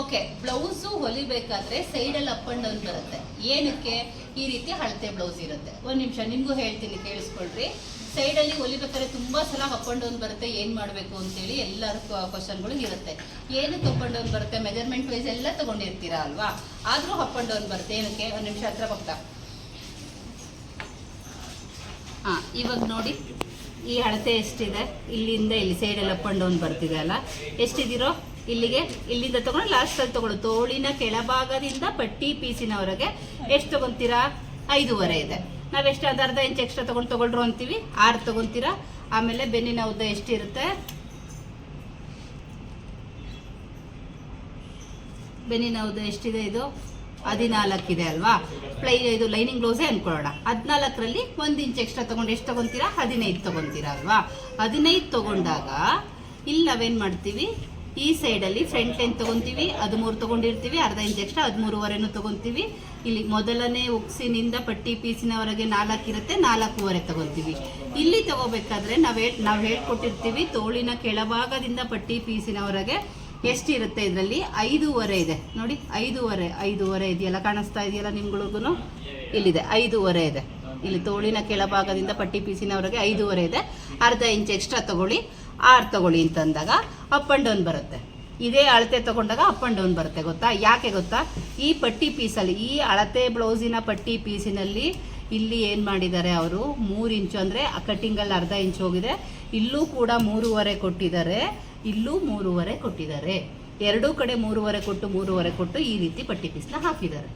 Okay blouse ಹೊಲಿಬೇಕಾದ್ರೆ ಸೈಡಲ್ಲಿ up and down ಬರುತ್ತೆ. ಏನಕ್ಕೆ? ಈ ರೀತಿ ಹಳತೆ ಬ್ಲೌಸ್ ಇರುತ್ತೆ. ಒಂದು ನಿಮಿಷ, ನಿಮಗೂ ಹೇಳ್ತೀನಿ, ಕೇಳಿಸ್ಕೊಳ್ರಿ. ಸೈಡಲ್ಲಿ ಹೊಲಿಬೇಕಾದ್ರೆ ತುಂಬ ಸಲ ಅಪ್ ಅಂಡ್ ಡೌನ್ ಬರುತ್ತೆ, ಏನು ಮಾಡಬೇಕು ಅಂತೇಳಿ ಎಲ್ಲರ ಕ್ವಶನ್ಗಳು ಇರುತ್ತೆ. ಏನಕ್ಕೆ ಅಪ್ ಅಂಡ್ ಡೌನ್ ಬರುತ್ತೆ? ಮೆಜರ್ಮೆಂಟ್ ವೈಸ್ ಎಲ್ಲ ತೊಗೊಂಡಿರ್ತೀರಾ ಅಲ್ವಾ? ಆದರೂ ಅಪ್ ಅಂಡ್ ಡೌನ್ ಬರುತ್ತೆ. ಏನಕ್ಕೆ? ಒಂದು ನಿಮಿಷ, ಹತ್ರ ಹೋಗ್ತಾ. ಹಾಂ, ಇವಾಗ ನೋಡಿ. ಈ ಅಳತೆ ಎಷ್ಟಿದೆ? ಇಲ್ಲಿಂದ ಇಲ್ಲಿ ಸೈಡಲ್ಲಿ ಅಪ್ ಅಂಡ್ ಡೌನ್ ಬರ್ತಿದೆ ಅಲ್ಲ? ಎಷ್ಟಿದಿರೋ? ಇಲ್ಲಿಗೆ, ಇಲ್ಲಿಂದ ತಗೊಂಡು ಲಾಸ್ಟಲ್ಲಿ ತಗೊಳ್ಳು ತೋಳಿನ ಕೆಳಭಾಗದಿಂದ ಪಟ್ಟಿ ಪೀಸಿನವರೆಗೆ ಎಷ್ಟು ತಗೊಂತೀರಾ? ಐದೂವರೆ ಇದೆ. ನಾವೆಷ್ಟು ಅದು ಅರ್ಧ ಇಂಚ್ ಎಕ್ಸ್ಟ್ರಾ ತಗೊಂಡು ತಗೊಂಡ್ರು ಅಂತೀವಿ. ಆರು ತಗೊಂತೀರಾ? ಆಮೇಲೆ ಬೆನ್ನಿನ ಉದ್ದ ಎಷ್ಟಿರುತ್ತೆ? ಬೆನ್ನಿನ ಉದ್ದ ಎಷ್ಟಿದೆ ಇದು? ಹದಿನಾಲ್ಕಿದೆ ಅಲ್ವಾ? ಪ್ಲೈ, ಇದು ಲೈನಿಂಗ್ ಬ್ಲೌಸೇ ಅನ್ಕೊಳ್ಳೋಣ. ಹದಿನಾಲ್ಕರಲ್ಲಿ ಒಂದು ಇಂಚ್ ಎಕ್ಸ್ಟ್ರಾ ತಗೊಂಡು ಎಷ್ಟು ತಗೊಂತೀರಾ? ಹದಿನೈದು ತಗೊಂತೀರಾ ಅಲ್ವಾ? ಹದಿನೈದು ತಗೊಂಡಾಗ ಇಲ್ಲಿ ನಾವೇನು ಮಾಡ್ತೀವಿ? ಈ ಸೈಡಲ್ಲಿ ಫ್ರಂಟ್ ಲೈನ್ ತಗೊಂತೀವಿ ಹದಿಮೂರು ತಗೊಂಡಿರ್ತೀವಿ, ಅರ್ಧ ಇಂಚ್ ಎಕ್ಸ್ಟ್ರಾ ಹದಿಮೂರುವರೆನೂ ತಗೊಂತೀವಿ. ಇಲ್ಲಿ ಮೊದಲನೇ ಉಕ್ಸಿನಿಂದ ಪಟ್ಟಿ ಪೀಸಿನವರೆಗೆ ನಾಲ್ಕು ಇರುತ್ತೆ, ನಾಲ್ಕೂವರೆ ತಗೊಂತೀವಿ. ಇಲ್ಲಿ ತಗೋಬೇಕಾದ್ರೆ ನಾವು ಹೇಳ್, ನಾವು ಹೇಳ್ಕೊಟ್ಟಿರ್ತೀವಿ, ತೋಳಿನ ಕೆಳಭಾಗದಿಂದ ಪಟ್ಟಿ ಪೀಸಿನವರೆಗೆ ಎಷ್ಟಿರುತ್ತೆ ಇದರಲ್ಲಿ? ಐದೂವರೆ ಇದೆ. ನೋಡಿ, ಐದೂವರೆ ಐದೂವರೆ ಇದೆಯಲ್ಲ, ಕಾಣಿಸ್ತಾ ಇದೆಯಲ್ಲ ನಿಮ್ಗಳಿಗೂ ಇಲ್ಲಿದೆ, ಐದೂವರೆ ಇದೆ. ಇಲ್ಲಿ ತೋಳಿನ ಕೆಳಭಾಗದಿಂದ ಪಟ್ಟಿ ಪೀಸಿನವರೆಗೆ ಐದೂವರೆ ಇದೆ. ಅರ್ಧ ಇಂಚ್ ಎಕ್ಸ್ಟ್ರಾ ತಗೊಳ್ಳಿ. ಆರು ತಗೊಳ್ಳಿ ಅಂತಂದಾಗ ಅಪ್ ಆ್ಯಂಡ್ ಡೌನ್ ಬರುತ್ತೆ. ಇದೇ ಅಳತೆ ತಗೊಂಡಾಗ ಅಪ್ ಆ್ಯಂಡ್ ಡೌನ್ ಬರುತ್ತೆ, ಗೊತ್ತಾ? ಯಾಕೆ ಗೊತ್ತಾ? ಈ ಪಟ್ಟಿ ಪೀಸಲ್ಲಿ, ಈ ಅಳತೆ ಬ್ಲೌಸಿನ ಪಟ್ಟಿ ಪೀಸಿನಲ್ಲಿ ಇಲ್ಲಿ ಏನು ಮಾಡಿದ್ದಾರೆ ಅವರು? ಮೂರು ಇಂಚು ಅಂದರೆ ಕಟ್ಟಿಂಗಲ್ಲಿ ಅರ್ಧ ಇಂಚು ಹೋಗಿದೆ. ಇಲ್ಲೂ ಕೂಡ ಮೂರುವರೆ ಕೊಟ್ಟಿದ್ದಾರೆ. ಇಲ್ಲೂ ಮೂರುವರೆ ಕೊಟ್ಟಿದ್ದಾರೆ. ಎರಡೂ ಕಡೆ ಮೂರುವರೆ ಕೊಟ್ಟು ಮೂರುವರೆ ಕೊಟ್ಟು ಈ ರೀತಿ ಪಟ್ಟಿ ಪೀಸ್ನ ಹಾಕಿದ್ದಾರೆ.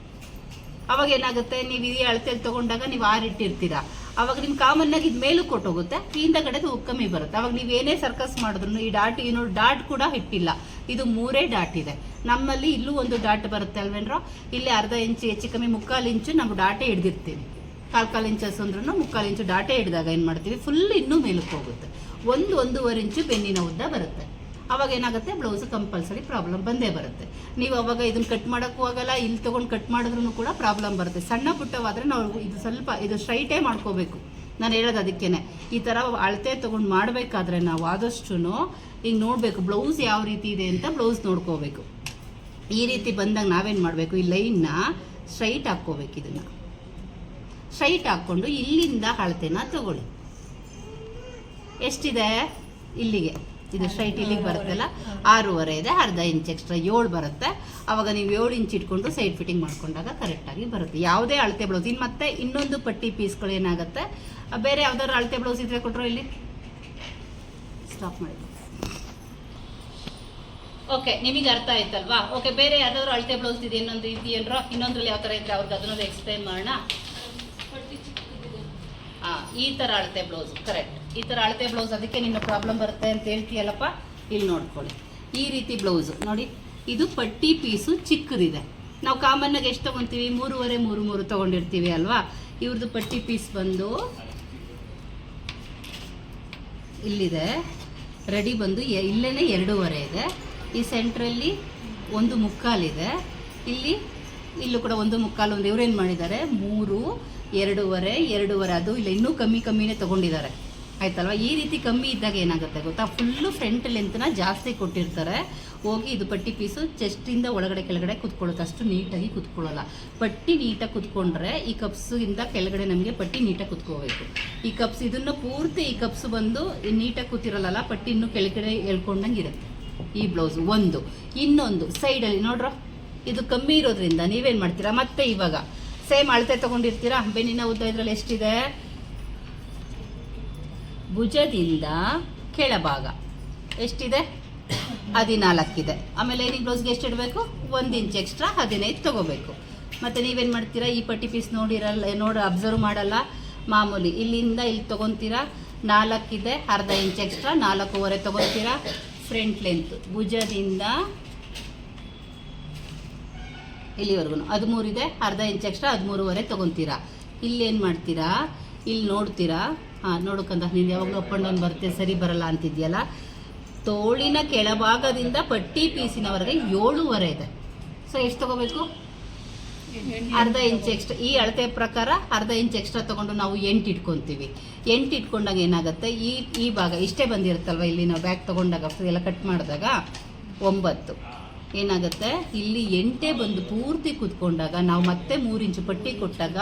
ಅವಾಗ ಏನಾಗುತ್ತೆ? ನೀವು ಈ ಅಳತೆಯಲ್ಲಿ ತಗೊಂಡಾಗ ನೀವು ಆರು ಇಟ್ಟಿರ್ತೀರ. ಅವಾಗ ನಿಮ್ಮ ಕಾಮನ್ ಆಗಿ ಇದು ಮೇಲೂ ಕೊಟ್ಟೋಗುತ್ತೆ. ಹಿಂದಗಡೆ ಕಮ್ಮಿ ಬರುತ್ತೆ. ಅವಾಗ ನೀವು ಏನೇ ಸರ್ಕಸ್ ಮಾಡಿದ್ರು ಈ ಡಾಟ್ ಏನು ಡಾಟ್ ಕೂಡ ಇಟ್ಟಿಲ್ಲ ಇದು ಮೂರೇ ಡಾಟ್ ಇದೆ. ನಮ್ಮಲ್ಲಿ ಇಲ್ಲೂ ಒಂದು ಡಾಟ್ ಬರುತ್ತೆ ಅಲ್ವೇನ್ರೋ? ಇಲ್ಲಿ ಅರ್ಧ ಇಂಚು, ಹೆಚ್ಚು ಕಮ್ಮಿ ಮುಕ್ಕಾಲು ಇಂಚು ನಾವು ಡಾಟೆ ಹಿಡ್ದಿರ್ತೀವಿ. ಕಾಲ್ ಕಾಲು ಇಂಚಸ್ ಅಂದ್ರೂ ಮುಕ್ಕಾಲು ಇಂಚು ಡಾಟೆ ಹಿಡಿದಾಗ ಏನು ಮಾಡ್ತೀವಿ? ಫುಲ್ ಇನ್ನೂ ಮೇಲಕ್ಕೆ ಹೋಗುತ್ತೆ. ಒಂದು ಒಂದೂವರೆ ಇಂಚು ಬೆನ್ನಿನ ಉದ್ದ ಬರುತ್ತೆ. ಅವಾಗ ಏನಾಗುತ್ತೆ? ಬ್ಲೌಸ್ ಕಂಪಲ್ಸರಿ ಪ್ರಾಬ್ಲಮ್ ಬಂದೇ ಬರುತ್ತೆ. ನೀವು ಅವಾಗ ಇದನ್ನ ಕಟ್ ಮಾಡೋಕ್ಕೂ ಆಗಲ್ಲ, ಇಲ್ಲಿ ತೊಗೊಂಡು ಕಟ್ ಮಾಡಿದ್ರೂ ಕೂಡ ಪ್ರಾಬ್ಲಮ್ ಬರುತ್ತೆ. ಸಣ್ಣ ಪುಟ್ಟವಾದರೆ ನಾವು ಇದು ಸ್ವಲ್ಪ ಇದು ಸ್ಟ್ರೈಟೇ ಮಾಡ್ಕೋಬೇಕು. ನಾನು ಹೇಳೋದು ಅದಕ್ಕೇನೆ. ಈ ಥರ ಅಳತೆ ತೊಗೊಂಡು ಮಾಡಬೇಕಾದ್ರೆ ನಾವು ಆದಷ್ಟು ಈಗ ನೋಡಬೇಕು ಬ್ಲೌಸ್ ಯಾವ ರೀತಿ ಇದೆ ಅಂತ ಬ್ಲೌಸ್ ನೋಡ್ಕೋಬೇಕು. ಈ ರೀತಿ ಬಂದಾಗ ನಾವೇನು ಮಾಡಬೇಕು? ಈ ಲೈನ್ನ ಸ್ಟ್ರೈಟ್ ಹಾಕ್ಕೋಬೇಕು ಇದನ್ನು. ಸ್ಟ್ರೈಟ್ ಹಾಕ್ಕೊಂಡು ಇಲ್ಲಿಂದ ಅಳತೆನ ತಗೊಳ್ಳಿ. ಎಷ್ಟಿದೆ? ಇಲ್ಲಿಗೆ. ಇದು ಸ್ಟ್ರೈಟ್ ಇಲ್ಲಿಗೆ ಬರುತ್ತಲ್ಲ? ಆರೂವರೆ ಇದೆ ಅರ್ಧ ಇಂಚ್ ಎಕ್ಸ್ಟ್ರಾ ಏಳು ಬರುತ್ತೆ. ಅವಾಗ ನೀವು ಏಳು ಇಂಚ್ ಇಟ್ಕೊಂಡು ಸೈಡ್ ಫಿಟ್ಟಿಂಗ್ ಮಾಡ್ಕೊಂಡಾಗ ಕರೆಕ್ಟಾಗಿ ಬರುತ್ತೆ. ಯಾವುದೇ ಅಳತೆ ಬ್ಲೌಸ್ ಇನ್ನು ಮತ್ತೆ ಇನ್ನೊಂದು ಪಟ್ಟಿ ಪೀಸ್ಗಳು ಏನಾಗುತ್ತೆ? ಆ, ಬೇರೆ ಯಾವ್ದಾದ್ರು ಅಳತೆ ಬ್ಲೌಸ್ ಇದ್ರೆ ಕೊಟ್ಟರು ಇಲ್ಲಿ? ಸ್ಟಾಪ್ ಮಾಡಿ. ಓಕೆ ನಿಮಗೆ ಅರ್ಥ ಆಯ್ತಲ್ವಾ? ಓಕೆ ಬೇರೆ ಯಾವ್ದಾದ್ರು ಅಳತೆ ಬ್ಲೌಸ್ ಇದೆ ಇನ್ನೊಂದು ಇದೆಯಲ್ರೋ ಇನ್ನೊಂದ್ರಲ್ಲಿ ಯಾವ ಥರ ಇದ್ರೆ ಅವ್ರಿಗೆ ಅದನ್ನೊಂದು ಎಕ್ಸ್ಪ್ಲೈನ್ ಮಾಡೋಣ. ಹಾಂ ಈ ಥರ ಅಳತೆ ಬ್ಲೌಸ್ ಕರೆಕ್ಟ್ ಈ ಥರ ಅಳತೆ ಬ್ಲೌಸ್ ಅದಕ್ಕೆ ನಿನ್ನ ಪ್ರಾಬ್ಲಮ್ ಬರುತ್ತೆ ಅಂತ ಹೇಳ್ತೀಯಲ್ಲಪ್ಪ, ಇಲ್ಲಿ ನೋಡ್ಕೊಳ್ಳಿ. ಈ ರೀತಿ ಬ್ಲೌಸು ನೋಡಿ, ಇದು ಪಟ್ಟಿ ಪೀಸು ಚಿಕ್ಕದಿದೆ. ನಾವು ಕಾಮನ್ನಾಗಿ ಎಷ್ಟು ತೊಗೊತೀವಿ? ಮೂರುವರೆ, ಮೂರು ಮೂರು ತೊಗೊಂಡಿರ್ತೀವಿ ಅಲ್ವಾ? ಇವ್ರದ್ದು ಪಟ್ಟಿ ಪೀಸ್ ಬಂದು ಇಲ್ಲಿದೆ. ರೆಡಿ ಬಂದು ಇಲ್ಲೇ ಎರಡೂವರೆ ಇದೆ. ಈ ಸೆಂಟ್ರಲ್ಲಿ ಒಂದು ಮುಕ್ಕಾಲಿದೆ ಇಲ್ಲಿ, ಇಲ್ಲೂ ಕೂಡ ಒಂದು ಮುಕ್ಕಾಲು, ಒಂದು ಇವ್ರೇನು ಮಾಡಿದ್ದಾರೆ? ಮೂರು, ಎರಡೂವರೆ ಎರಡೂವರೆ. ಅದು ಇಲ್ಲ, ಇನ್ನೂ ಕಮ್ಮಿ ಕಮ್ಮಿನೇ ತೊಗೊಂಡಿದ್ದಾರೆ. ಆಯ್ತಲ್ವಾ? ಈ ರೀತಿ ಕಮ್ಮಿ ಇದ್ದಾಗ ಏನಾಗುತ್ತೆ ಗೊತ್ತಾ? ಫುಲ್ಲು ಫ್ರಂಟ್ ಲೆಂತ್ನ ಜಾಸ್ತಿ ಕೊಟ್ಟಿರ್ತಾರೆ. ಹೋಗಿ ಇದು ಪಟ್ಟಿ ಪೀಸು ಚೆಸ್ಟಿಂದ ಒಳಗಡೆ ಕೆಳಗಡೆ ಕುತ್ಕೊಳ್ಳುತ್ತೆ ಅಷ್ಟು ನೀಟಾಗಿ ಕುತ್ಕೊಳ್ಳಲ್ಲ. ಪಟ್ಟಿ ನೀಟಾಗಿ ಕುತ್ಕೊಂಡ್ರೆ ಈ ಕಪ್ಸಿಂದ ಕೆಳಗಡೆ ನಮಗೆ ಪಟ್ಟಿ ನೀಟಾಗಿ ಕುತ್ಕೋಬೇಕು. ಈ ಕಪ್ಸ್ ಇದನ್ನು ಪೂರ್ತಿ ಈ ಕಪ್ಸ್ ಬಂದು ನೀಟಾಗಿ ಕೂತಿರಲ್ಲ ಪಟ್ಟಿ ಇನ್ನೂ ಕೆಳಗಡೆ ಎಳ್ಕೊಂಡಂಗೆ ಇರುತ್ತೆ. ಈ ಬ್ಲೌಸ್ ಒಂದು. ಇನ್ನೊಂದು ಸೈಡಲ್ಲಿ ನೋಡ್ರ? ಇದು ಕಮ್ಮಿ ಇರೋದ್ರಿಂದ ನೀವೇನು ಮಾಡ್ತೀರಾ? ಮತ್ತೆ ಇವಾಗ ಸೇಮ್ ಅಳತೆ ತಗೊಂಡಿರ್ತೀರಾ? ಬೆನ್ನಿನ ಉದ್ದ ಇದರಲ್ಲಿ ಎಷ್ಟಿದೆ? ಭುಜದಿಂದ ಕೆಳಭಾಗ. ಎಷ್ಟಿದೆ? ಹದಿನಾಲ್ಕಿದೆ. ಆಮೇಲೆ ಲೈನಿಂಗ್ ಬ್ಲೌಸ್ಗೆ ಎಷ್ಟು ಇಡಬೇಕು ಒಂದು ಇಂಚ್ ಎಕ್ಸ್ಟ್ರಾ ಹದಿನೈದು ತಗೋಬೇಕು. ಮತ್ತು ನೀವೇನು ಮಾಡ್ತೀರಾ? ಈ ಪಟ್ಟಿ ಪೀಸ್ ನೋಡಿರಲ್ಲ, ನೋಡಿ ಅಬ್ಸರ್ವ್ ಮಾಡಲ್ಲ? ಮಾಮೂಲಿ, ಇಲ್ಲಿಂದ ಇಲ್ಲಿ ತೊಗೊತೀರಾ? ನಾಲ್ಕಿದೆ, ಅರ್ಧ ಇಂಚ್ ಎಕ್ಸ್ಟ್ರಾ ನಾಲ್ಕೂವರೆ ತೊಗೊತೀರಾ? ಫ್ರಂಟ್ ಲೆಂತ್ ಭುಜದಿಂದ ಇಲ್ಲಿವರೆಗೂ ಹದಿಮೂರಿದೆ, ಅರ್ಧ ಇಂಚ್ ಎಕ್ಸ್ಟ್ರಾ ಹದಿಮೂರುವರೆ ತೊಗೊತೀರಾ? ಇಲ್ಲೇನು ಮಾಡ್ತೀರಾ? ಇಲ್ಲಿ ನೋಡ್ತೀರಾ? ಹಾಂ ನೋಡ್ಕಂದ ನೀನು ಯಾವಾಗಲೂ ಅಪ್ ಡೌನ್ ಬರುತ್ತೆ, ಸರಿ ಬರಲ್ಲ ಅಂತಿದ್ಯಲ್ಲ? ತೋಳಿನ ಕೆಳಭಾಗದಿಂದ ಪಟ್ಟಿ ಪೀಸಿನವರೆಗೆ ಏಳುವರೆ ಇದೆ. ಸೊ ಎಷ್ಟು ತಗೋಬೇಕು? ಅರ್ಧ ಇಂಚ್ ಎಕ್ಸ್ಟ್ರಾ ಈ ಅಳತೆ ಪ್ರಕಾರ ಅರ್ಧ ಇಂಚ್ ಎಕ್ಸ್ಟ್ರಾ ತಗೊಂಡು ನಾವು ಎಂಟು ಇಟ್ಕೊತೀವಿ. ಎಂಟು ಇಟ್ಕೊಂಡಾಗ ಏನಾಗುತ್ತೆ? ಈ ಈ ಭಾಗ ಇಷ್ಟೇ ಬಂದಿರುತ್ತಲ್ವ ಇಲ್ಲಿ ನಾವು ಬ್ಯಾಗ್ ತೊಗೊಂಡಾಗ, ಎಲ್ಲ ಕಟ್ ಮಾಡಿದಾಗ? ಒಂಬತ್ತು. ಏನಾಗುತ್ತೆ? ಇಲ್ಲಿ ಎಂಟೇ ಬಂದು ಪೂರ್ತಿ ಕುತ್ಕೊಂಡಾಗ, ನಾವು ಮತ್ತೆ ಮೂರು ಇಂಚು ಪಟ್ಟಿ ಕೊಟ್ಟಾಗ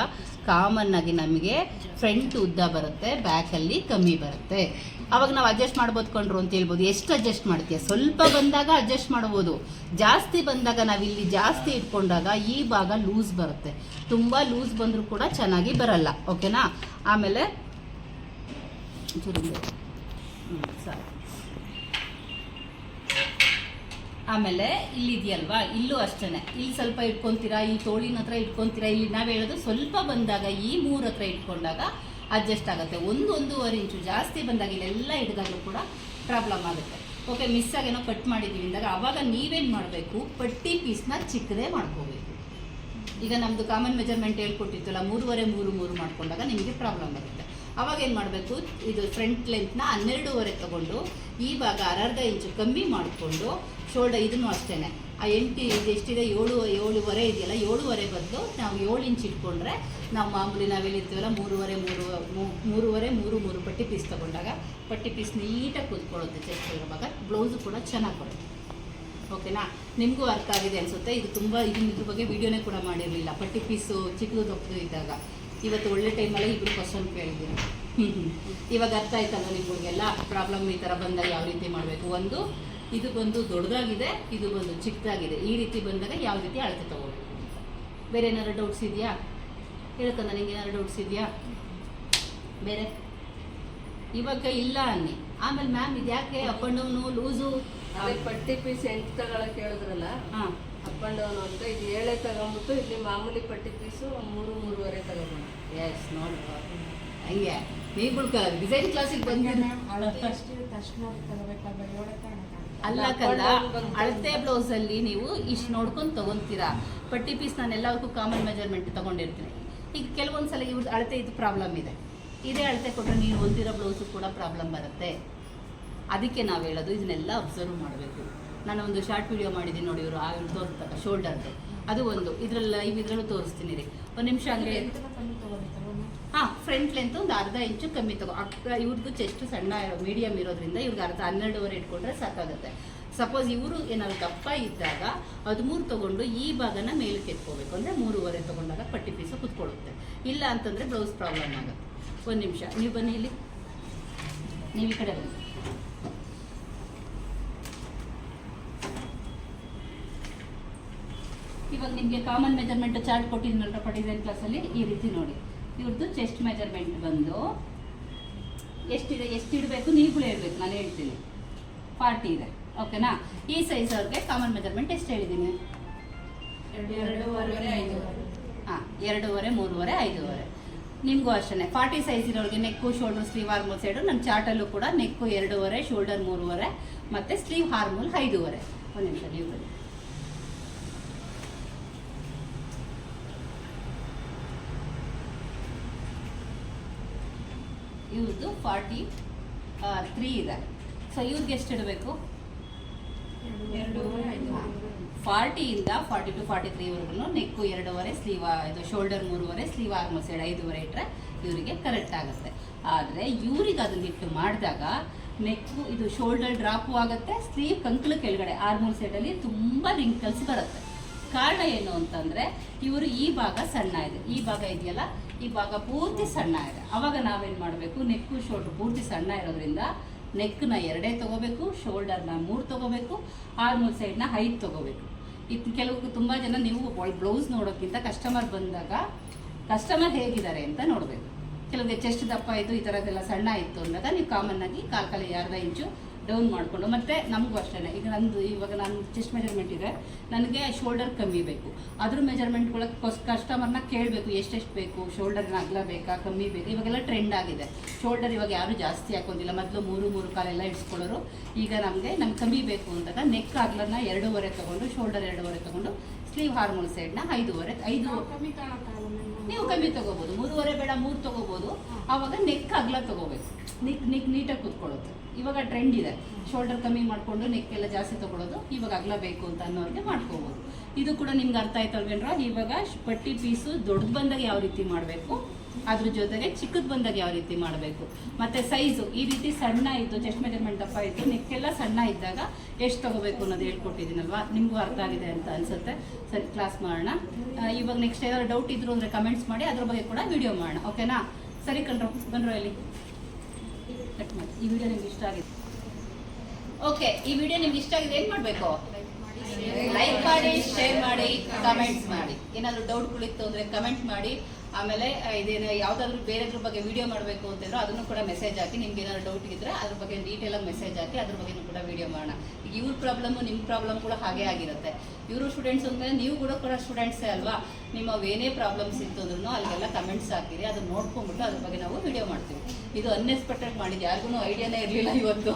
ಕಾಮನ್ ಆಗಿ ನಮಗೆ ಫ್ರಂಟ್ ಉದ್ದ ಬರುತ್ತೆ ಬ್ಯಾಕಲ್ಲಿ ಕಮ್ಮಿ ಬರುತ್ತೆ. ಅವಾಗ ನಾವು ಅಡ್ಜಸ್ಟ್ ಮಾಡ್ಬೋದು ಕೊಂಡ್ರು ಅಂತ ಹೇಳ್ಬೋದು. ಎಷ್ಟು ಅಡ್ಜಸ್ಟ್ ಮಾಡ್ತೀಯ? ಸ್ವಲ್ಪ ಬಂದಾಗ ಅಡ್ಜಸ್ಟ್ ಮಾಡ್ಬೋದು. ಜಾಸ್ತಿ ಬಂದಾಗ ನಾವು ಇಲ್ಲಿ ಜಾಸ್ತಿ ಇಟ್ಕೊಂಡಾಗ ಈ ಭಾಗ ಲೂಸ್ ಬರುತ್ತೆ. ತುಂಬ ಲೂಸ್ ಬಂದರೂ ಕೂಡ ಚೆನ್ನಾಗಿ ಬರಲ್ಲ. ಓಕೆನಾ ಆಮೇಲೆ ಸರಿ. ಆಮೇಲೆ ಇಲ್ಲಿ ಇದೆಯಲ್ವಾ ಇಲ್ಲೂ ಅಷ್ಟೇ ಇಲ್ಲಿ ಸ್ವಲ್ಪ ಇಟ್ಕೊಂತೀರಾ, ಈ ತೋಳಿನ ಹತ್ರ ಇಟ್ಕೊಂತೀರಾ, ಇಲ್ಲಿ ನಾವು ಹೇಳೋದು ಸ್ವಲ್ಪ ಬಂದಾಗ ಈ ಮೂರ ಹತ್ರ ಇಟ್ಕೊಂಡಾಗ ಅಡ್ಜಸ್ಟ್ ಆಗುತ್ತೆ. ಒಂದು ಒಂದೂವರೆ ಇಂಚು ಜಾಸ್ತಿ ಬಂದಾಗ ಇಲ್ಲೆಲ್ಲ ಹಿಡಿದಾಗಲೂ ಕೂಡ ಪ್ರಾಬ್ಲಮ್ ಆಗುತ್ತೆ. ಓಕೆ ಮಿಸ್ ಆಗೇನೋ ಕಟ್ ಮಾಡಿದ್ದೀವಿ ಅಂದಾಗ ಆವಾಗ ನೀವೇನು ಮಾಡಬೇಕು? ಪಟ್ಟಿ ಪೀಸ್ನ ಚಿಕ್ಕದೇ ಮಾಡ್ಕೋಬೇಕು. ಈಗ ನಮ್ಮದು ಕಾಮನ್ ಮೆಜರ್ಮೆಂಟ್ ಹೇಳ್ಕೊಟ್ಟಿತ್ತಲ್ಲ, ಮೂರುವರೆ ಮೂರು ಮೂರು ಮಾಡ್ಕೊಂಡಾಗ ನಿಮಗೆ ಪ್ರಾಬ್ಲಮ್ ಬರುತ್ತೆ. ಅವಾಗ ಏನು ಮಾಡಬೇಕು? ಇದು ಫ್ರಂಟ್ ಲೆಂತ್ನ ಹನ್ನೆರಡೂವರೆ ತಗೊಂಡು, ಈ ಭಾಗ ಅರ್ಧ ಇಂಚು ಕಮ್ಮಿ ಮಾಡಿಕೊಂಡು ಶೋಲ್ಡರ್ ಇದನ್ನು ಅಷ್ಟೇ ಆ ಎಂಟು, ಇದು ಎಷ್ಟಿದೆ? ಏಳು, ಏಳುವರೆ ಇದೆಯಲ್ಲ, ಏಳುವರೆ ಬದಲು ನಾವು ಏಳು ಇಂಚ್ ಇಟ್ಕೊಂಡ್ರೆ, ನಾವು ಮಾಮೂಲಿ ನಾವೇನಿರ್ತೀವಲ್ಲ, ಮೂರುವರೆ, ಮೂರು ಮೂರುವರೆ, ಮೂರು ಮೂರು ಪಟ್ಟಿ ಪೀಸ್ ತಗೊಂಡಾಗ, ಪಟ್ಟಿ ಪೀಸ್ ನೀಟಾಗಿ ಕೂತ್ಕೊಳ್ಳುತ್ತೆ ಚೆಸ್ಟ್ ಇರುವಾಗ ಬ್ಲೌಸು ಕೂಡ ಚೆನ್ನಾಗಿ ಬರುತ್ತೆ. ಓಕೆನಾ ನಿಮಗೂ ಅರ್ಥ ಆಗಿದೆ ಅನಿಸುತ್ತೆ? ಇದು ತುಂಬ ಇದನ್ನ ಇದ್ರ ಬಗ್ಗೆ ವಿಡಿಯೋನೇ ಕೂಡ ಮಾಡಿರಲಿಲ್ಲ. ಪಟ್ಟಿ ಪೀಸು ಚಿಕ್ಕದು ದೊಡ್ಡದು ಇದ್ದಾಗ. ಇವತ್ತು ಒಳ್ಳೆ ಟೈಮಲ್ಲಿ ಇಬ್ಬರು ಕ್ವಶನ್ ಹ್ಞೂ ಇವಾಗ ಅರ್ಥ ಆಯ್ತಲ್ಲ ನಿಮಗೆಲ್ಲ ಪ್ರಾಬ್ಲಮ್ ಈ ಥರ ಬಂದಾಗ ಯಾವ ರೀತಿ ಮಾಡಬೇಕು? ಒಂದು ಇದು ಬಂದು ದೊಡ್ಡದಾಗಿದೆ ಇದು ಬಂದು ಚಿಕ್ಕದಾಗಿದೆ. ಈ ರೀತಿ ಬಂದಾಗ ಯಾವ ರೀತಿ ಅಳತೆ ತಗೋಬೇಕು ಬೇರೆ ಏನಾದ್ರು ಡೌಟ್ಸ್ ಇದೆಯಾ? ಹೇಳ್ಕಂದ ನನಗೆ ಏನಾದ್ರು ಡೌಟ್ಸ್ ಇದೆಯಾ? ಬೇರೆ? ಇವಾಗ ಇಲ್ಲ ಅನ್ನಿ. ಆಮೇಲೆ ಮ್ಯಾಮ್ ಇದ್ಯಾಕೆ ಅಪ್ ಆ್ಯಂಡ್ ಡೌನು ಲೂಸು ಪಟ್ಟಿ ಪೀಸ್ ಎಂಟು ತಗೊಳಕ್ ಹೇಳಿದ್ರಲ್ಲ ಹಾಂ. ಅಪ್ ಆ್ಯಂಡ್ ಡೌನ್ ಅಂತ ಇದು ಏಳೆ ತಗೊಂಬಿಟ್ಟು ಇಲ್ಲಿ ಮಾಮೂಲಿ ಪಟ್ಟಿ ಪೀಸು ಮೂರು ಮೂರುವರೆ ತಗೊಂಡು ಎಸ್ ನೋಡಿ. ಹಂಗೆ ನೀವು ಡಿಸೈನ್ ಕ್ಲಾಸಿಗೆ ಬಂದಿರ ಅಲ್ಲ ಕಲ್ಲ ಅಳತೆ ಬ್ಲೌಸ್ ಅಲ್ಲಿ ನೀವು ಇಷ್ಟು ನೋಡ್ಕೊಂಡು ತಗೊಂತೀರಾ? ಪಟ್ಟಿ ಪೀಸ್ ನಾನು ಎಲ್ಲದಕ್ಕೂ ಕಾಮನ್ ಮೆಜರ್ಮೆಂಟ್ ತಗೊಂಡಿರ್ತೀನಿ. ಈಗ ಕೆಲವೊಂದ್ಸಲ ಸಲ ಇವ್ರದ್ದು ಅಳತೆ ಇದು ಪ್ರಾಬ್ಲಮ್ ಇದೆ. ಇದೇ ಅಳತೆ ಕೊಟ್ಟರೆ ನೀವು ಹೊಂದಿರೋ ಬ್ಲೌಸು ಕೂಡ ಪ್ರಾಬ್ಲಮ್ ಬರುತ್ತೆ. ಅದಕ್ಕೆ ನಾವು ಹೇಳೋದು ಇದನ್ನೆಲ್ಲ ಅಬ್ಸರ್ವ್ ಮಾಡಬೇಕು. ನಾನು ಒಂದು ಶಾರ್ಟ್ ವಿಡಿಯೋ ಮಾಡಿದ್ದೀನಿ ನೋಡಿ ಇವರು ಆ ತೋರಿಸ್ತಾರೆ ಶೋಲ್ಡರ್ದು ಅದು ಒಂದು. ಇದ್ರಲ್ಲಿ ಲೈವ್ ಇದರಲ್ಲೂ ತೋರಿಸ್ತೀನಿ ರೀ. ಒಂದು ನಿಮಿಷ ಹಂಗೆ ಹಾಂ ಫ್ರಂಟ್ ಲೆಂತ್ ಒಂದು ಅರ್ಧ ಇಂಚು ಕಮ್ಮಿ ತಗೋ. ಅಕ್ಕ ಇವ್ರದ್ದು ಚೆಸ್ಟ್ ಸಣ್ಣ ಮೀಡಿಯಮ್ ಇರೋದ್ರಿಂದ ಇವ್ರಿಗೆ ಅರ್ಧ ಹನ್ನೆರಡುವರೆ ಇಟ್ಕೊಂಡ್ರೆ ಸಾಕಾಗುತ್ತೆ. ಸಪೋಸ್ ಇವರು ಏನಾದ್ರು ದಪ್ಪ ಇದ್ದಾಗ ಹದಿಮೂರು ತಗೊಂಡು ಈ ಭಾಗನ ಮೇಲಕ್ಕೆ ಎತ್ಕೋಬೇಕು. ಅಂದರೆ ಮೂರುವರೆ ತಗೊಂಡಾಗ ಪಟ್ಟಿ ಪೀಸು ಕುತ್ಕೊಳ್ಳುತ್ತೆ. ಇಲ್ಲ ಅಂತಂದರೆ ಬ್ಲೌಸ್ ಪ್ರಾಬ್ಲಮ್ ಆಗುತ್ತೆ. ಒಂದು ನಿಮಿಷ. ನೀವು ಬನ್ನಿ ಇಲ್ಲಿ. ನೀವು ಈ ಕಡೆ ಬನ್ನಿ. ಇವಾಗ ನಿಮಗೆ ಕಾಮನ್ ಮೆಜರ್ಮೆಂಟ್ ಚಾರ್ಟ್ ಕೊಟ್ಟಿದ್ದೀನಲ್ರಪ್ಪ ಡಿಸೈನ್ ಕ್ಲಾಸಲ್ಲಿ ಈ ರೀತಿ ನೋಡಿ. ಇವ್ರದ್ದು ಚೆಸ್ಟ್ ಮೆಜರ್ಮೆಂಟ್ ಬಂದು ಎಷ್ಟಿದೆ ಎಷ್ಟು ಇಡಬೇಕು ನೀವುಗಳು ಹೇಳ್ಬೇಕು ನಾನು ಹೇಳ್ತೀನಿ. ಫಾರ್ಟಿ ಇದೆ ಓಕೆನಾ ಈ ಸೈಜ್ ಅವ್ರಿಗೆ ಕಾಮನ್ ಮೆಜರ್ಮೆಂಟ್ ಎಷ್ಟು ಹೇಳಿದ್ದೀನಿ? ಎರಡೂವರೆ ಹಾಂ ಎರಡೂವರೆ ಮೂರುವರೆ ಐದೂವರೆ. ನಿಮಗೂ ಅಷ್ಟೇ ಫಾರ್ಟಿ ಸೈಜ್ ಇರೋರಿಗೆ neck shoulder sleeve armhole side ನನ್ನ ಚಾರ್ಟಲ್ಲೂ ಕೂಡ ನೆಕ್ಕು ಎರಡೂವರೆ ಶೋಲ್ಡರ್ ಮೂರುವರೆ ಮತ್ತು ಸ್ಲೀವ್ ಹಾರ್ಮೋಲ್ ಐದೂವರೆ. ಒಂದು ನಿಮಿಷ ನೀವು ಬನ್ನಿ. ಇವ್ರದ್ದು ಫಾರ್ಟಿ ತ್ರೀ ಇದೆ. ಸೊ ಇವ್ರಿಗೆ ಎಷ್ಟು ಇಡಬೇಕು ಐದೂವರೆ ಫಾರ್ಟಿಯಿಂದ ಫಾರ್ಟಿ ಟು ಫಾರ್ಟಿ ತ್ರೀವರೆಗೂ ನೆಕ್ಕು ಎರಡೂವರೆ ಸ್ಲೀವ್ ಇದು ಶೋಲ್ಡರ್ ಮೂರುವರೆ ಸ್ಲೀವ್ ಆರ್ಮಲ್ ಸೈಡ್ ಐದೂವರೆ ಇಟ್ಟರೆ ಇವರಿಗೆ ಕರೆಕ್ಟ್ ಆಗುತ್ತೆ. ಆದರೆ ಇವ್ರಿಗೆ ಅದನ್ನ ಹಿಟ್ಟು ಮಾಡಿದಾಗ ನೆಕ್ಕು ಇದು ಶೋಲ್ಡರ್ ಡ್ರಾಪು ಆಗುತ್ತೆ ಸ್ಲೀವ್ ಕಂಕ್ಳು ಕೆಳಗಡೆ ಸೈಡ್ ಸೈಡಲ್ಲಿ ತುಂಬ ರಿಂಕಲ್ಸ್ ಬರುತ್ತೆ. ಕಾರಣ ಏನು ಅಂತಂದರೆ ಇವರು ಈ ಭಾಗ ಸಣ್ಣ ಇದೆ. ಈ ಭಾಗ ಇದೆಯಲ್ಲ ಈ ಭಾಗ ಪೂರ್ತಿ ಸಣ್ಣ ಇದೆ. ಅವಾಗ ನಾವೇನು ಮಾಡಬೇಕು? ನೆಕ್ಕು ಶೋಲ್ಡ್ರ್ ಪೂರ್ತಿ ಸಣ್ಣ ಇರೋದ್ರಿಂದ ನೆಕ್ನ ಎರಡೇ ತಗೋಬೇಕು ಶೋಲ್ಡರ್ನ ಮೂರು ತೊಗೋಬೇಕು ಆರ್ಮಲ್ ಸೈಡ್ನ ಐದು ತಗೋಬೇಕು. ಇದು ಕೆಲವು ತುಂಬ ಜನ ನೀವು ಬ್ಲೌಸ್ ನೋಡೋಕ್ಕಿಂತ ಕಸ್ಟಮರ್ ಬಂದಾಗ ಕಸ್ಟಮರ್ ಹೇಗಿದ್ದಾರೆ ಅಂತ ನೋಡಬೇಕು. ಕೆಲವರಿಗೆ ಚೆಸ್ಟ್ ದಪ್ಪ ಇದ್ದು ಈ ಥರದ್ದೆಲ್ಲ ಸಣ್ಣ ಇತ್ತು ಅಂದಾಗ ನೀವು ಕಾಮನ್ನಾಗಿ ಕಾಲ್ ಕಾಲಿ ಅರ್ಧ ಇಂಚು ಡೌನ್ ಮಾಡಿಕೊಂಡು, ಮತ್ತು ನಮಗೂ ಅಷ್ಟೇ ಈಗ ನಂದು, ಇವಾಗ ನಾನು ಚೆಸ್ಟ್ ಮೆಜರ್ಮೆಂಟ್ ಇದೆ. ನನಗೆ ಶೋಲ್ಡರ್ ಕಮ್ಮಿ ಬೇಕು. ಅದ್ರ ಮೆಜರ್ಮೆಂಟ್ಗಳ ಕಸ್ಟಮರ್ನ ಕೇಳಬೇಕು, ಎಷ್ಟೆಷ್ಟು ಬೇಕು ಶೋಲ್ಡರ್ನ ಅಗಲ ಬೇಕಾ, ಕಮ್ಮಿ ಬೇಕಾ? ಇವಾಗೆಲ್ಲ ಟ್ರೆಂಡ್ ಆಗಿದೆ. ಶೋಲ್ಡರ್ ಇವಾಗ ಯಾರು ಜಾಸ್ತಿ ಹಾಕೋದಿಲ್ಲ ಮೊದಲು ಮೂರು ಮೂರು ಕಾಲೆಲ್ಲ ಇಡ್ಸ್ಕೊಳ್ಳೋರು. ಈಗ ನಮಗೆ, ನಮ್ಗೆ ಕಮ್ಮಿ ಬೇಕು ಅಂದಾಗ ನೆಕ್ ಅಗ್ಲನ್ನ ಎರಡೂವರೆ ತೊಗೊಂಡು ಶೋಲ್ಡರ್ ಎರಡೂವರೆ ತೊಗೊಂಡು ಸ್ಲೀವ್ ಹಾರ್ಮೋನ್ ಸೈಡ್ನ ಐದೂವರೆ, ಐದು ನೀವು ಕಮ್ಮಿ ತಗೋಬೋದು. ಮೂರುವರೆ ಬೇಡ, ಮೂರು ತಗೋಬಹುದು ಆವಾಗ ನೆಕ್ ಅಗ್ಲ ತಗೋಬೇಕು. ನಿಕ್ ನಿಕ್ ನೀಟಾಗಿ ಕೂತ್ಕೊಳ್ಳುತ್ತೆ ಇವಾಗ ಟ್ರೆಂಡ್ ಇದೆ. ಶೋಲ್ಡರ್ ಕಮ್ಮಿ ಮಾಡಿಕೊಂಡು ನೆಕ್ ಎಲ್ಲ ಜಾಸ್ತಿ ತಗೊಳ್ಳೋದು ಇವಾಗ ಅಗ್ಲ ಬೇಕು ಅಂತ ಅನ್ನೋರಿಗೆ ಮಾಡ್ಕೋಬೋದು. ಇದು ಕೂಡ ನಿಮ್ಗೆ ಅರ್ಥ ಆಯ್ತಲ್ವೇನ್ರ? ಇವಾಗ ಪಟ್ಟಿ ಪೀಸು ದೊಡ್ಡದು ಬಂದಾಗ ಯಾವ ರೀತಿ ಮಾಡಬೇಕು? ಅದ್ರ ಜೊತೆಗೆ ಚಿಕ್ಕದ್ ಬಂದಾಗ ಯಾವ ರೀತಿ ಮಾಡಬೇಕು? ಮತ್ತೆ ಸೈಜು ಈ ರೀತಿ ಸಣ್ಣ ಇದ್ದು ಚೆಸ್ಟ್ ಮೆಜರ್ಮೆಂಟ್ ದಪ್ಪ ಇದ್ದು ನೆಕ್ಕೆಲ್ಲ ಸಣ್ಣ ಇದ್ದಾಗ ಎಷ್ಟು ತಗೋಬೇಕು ಅನ್ನೋದು ಹೇಳ್ಕೊಟ್ಟಿದ್ದೀನಲ್ವಾ? ನಿಮಗೂ ಅರ್ಥ ಆಗಿದೆ ಅಂತ ಅನ್ಸುತ್ತೆ. ಸರಿ ಕ್ಲಾಸ್ ಮಾಡೋಣ. ಇವಾಗ ನೆಕ್ಸ್ಟ್ ಏನಾದ್ರು ಡೌಟ್ ಇದ್ರು ಅಂದ್ರೆ ಕಮೆಂಟ್ಸ್ ಮಾಡಿ, ಅದ್ರ ಬಗ್ಗೆ ಕೂಡ ವಿಡಿಯೋ ಮಾಡೋಣ ಓಕೆನಾ ಸರಿ ಕಣ್ರು ಬಂದ್ರು ಇಲ್ಲಿ. ಕಟ್ ಮಾಡಿ. ಈ ವಿಡಿಯೋ ನಿಮ್ಗೆ ಇಷ್ಟ ಆಗಿದೆ. ಓಕೆ ಈ ವಿಡಿಯೋ ನಿಮ್ಗೆ ಇಷ್ಟ ಆಗಿದೆ, ಏನು ಮಾಡಬೇಕು? ಲೈಕ್ ಮಾಡಿ ಶೇರ್ ಮಾಡಿ ಕಮೆಂಟ್ಸ್ ಮಾಡಿ. ಏನಾದರೂ ಡೌಟ್ಗಳಿತ್ತು ಅಂದರೆ ಕಮೆಂಟ್ ಮಾಡಿ. ಆಮೇಲೆ ಇದೇನು ಯಾವುದಾದ್ರೂ ಬೇರೆದ್ರ ಬಗ್ಗೆ ವಿಡಿಯೋ ಮಾಡಬೇಕು ಅಂತಂದ್ರೆ ಅದನ್ನು ಕೂಡ ಮೆಸೇಜ್ ಹಾಕಿ, ನಿಮ್ಗೆ ಏನಾದ್ರು ಡೌಟ್ ಇದ್ದರೆ ಅದ್ರ ಬಗ್ಗೆ ಡೀಟೇಲ್ ಆಗಿ ಮೆಸೇಜ್ ಹಾಕಿ, ಅದ್ರ ಬಗ್ಗೆ ಕೂಡ ವಿಡಿಯೋ ಮಾಡೋಣ. ಈಗ ಇವ್ರ ಪ್ರಾಬ್ಲಮ್ಮು ನಿಮ್ಮ ಪ್ರಾಬ್ಲಮ್ ಕೂಡ ಹಾಗೆ ಆಗಿರುತ್ತೆ. ಇವರು ಸ್ಟೂಡೆಂಟ್ಸ್ ಅಂದಮೇಲೆ ನೀವು ಕೂಡ ಕೂಡ ಸ್ಟೂಡೆಂಟ್ಸೇ ಅಲ್ವಾ? ನಿಮ್ಮ ಏನೇ ಪ್ರಾಬ್ಲಮ್ಸ್ ಇತ್ತು ಅಂದ್ರೂ ಅಲ್ಲಿಗೆಲ್ಲ ಕಮೆಂಟ್ಸ್ ಹಾಕಿರಿ, ಅದನ್ನ ನೋಡ್ಕೊಂಡ್ಬಿಟ್ಟು ಅದ್ರ ಬಗ್ಗೆ ನಾವು ವಿಡಿಯೋ ಮಾಡ್ತೀವಿ. ಇದು ಅನ್ಎಕ್ಸ್ಪೆಕ್ಟೆಡ್ ಮಾಡಿದ್ದು. ಯಾರಿಗೂ ಐಡಿಯಾನೇ ಇರಲಿಲ್ಲ ಇವತ್ತು.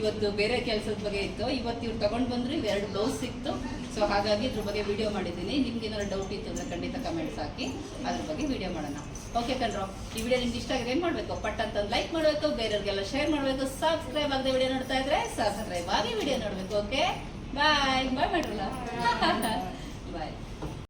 ಇವತ್ತು ಬೇರೆ ಕೆಲಸದ ಬಗ್ಗೆ ಇತ್ತು. ಇವತ್ತು ಇವ್ರು ತಗೊಂಡು ಬಂದರು ಇವೆರಡು ಬ್ಲೌಸ್ ಸಿಕ್ತು. ಸೊ ಹಾಗಾಗಿ ಇದ್ರ ಬಗ್ಗೆ ವಿಡಿಯೋ ಮಾಡಿದ್ದೀನಿ. ನಿಮ್ಗೆ ಏನಾದ್ರು ಡೌಟ್ ಇತ್ತು ಅಂದರೆ ಖಂಡಿತ ಕಮೆಂಟ್ಸ್ ಹಾಕಿ ಅದ್ರ ಬಗ್ಗೆ ವಿಡಿಯೋ ಮಾಡೋಣ. ಓಕೆ ಕಣ್ರೋ. ಈ ವಿಡಿಯೋ ನಿಮ್ಗೆ ಇಷ್ಟ ಆಗಿದೆ ಏನು ಮಾಡಬೇಕು? ಪಟ್ ಅಂತ ಲೈಕ್ ಮಾಡಬೇಕು, ಬೇರೆಯವ್ರಿಗೆಲ್ಲ ಶೇರ್ ಮಾಡಬೇಕು ಸಬ್ಸ್ಕ್ರೈಬ್ ಆಗದೆ ವಿಡಿಯೋ ನೋಡ್ತಾ ಇದ್ರೆ ಸಬ್ಸ್ಕ್ರೈಬ್ ಆಗಿ ವಿಡಿಯೋ ನೋಡಬೇಕು ಓಕೆ ಬಾಯ್ ಬಾಯ್ ಮಾಡ್ರಲ್ಲ